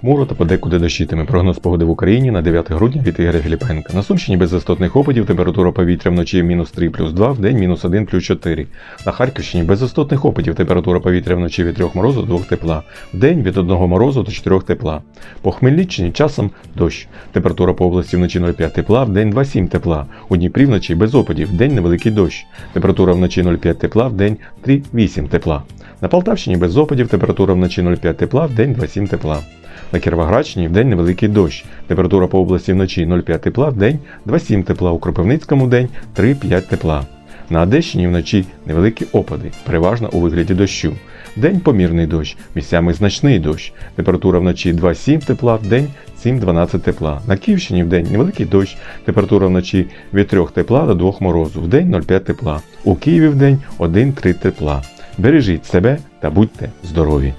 Хмуро та подекуди дощитиме. Прогноз погоди в Україні на 9 грудня від Ігоря Філіпенка. На Сумщині без істотних опадів, температура повітря вночі мінус 3 плюс 2, в день мінус 1 плюс 4. На Харківщині без істотних опадів, температура повітря вночі від 3 морозу до 2 тепла, в день від 1 морозу до 4 тепла. По Хмельниччині часом дощ. Температура по області вночі 0,5 тепла, в день 2,7 тепла. У Дніпрі вночі без опадів, в день невеликий дощ. Температура вночі 0,5 тепла, в день 3,8 тепла. На Полтавщині без опадів, температура вночі 0,5 тепла, в день 2,7 тепла. На Кіровоградщині вдень невеликий дощ. Температура по області вночі 0,5 тепла, вдень 2,7 тепла, у Кропивницькому день 3,5 тепла. На Одещині вночі невеликі опади, переважно у вигляді дощу. Вдень помірний дощ, місцями значний дощ. Температура вночі 2,7 тепла, вдень 7-12 тепла. На Київщині вдень невеликий дощ, температура вночі від 3 тепла до 2 морозу, вдень 0,5 тепла. У Києві вдень 1-3 тепла. Бережіть себе та будьте здорові!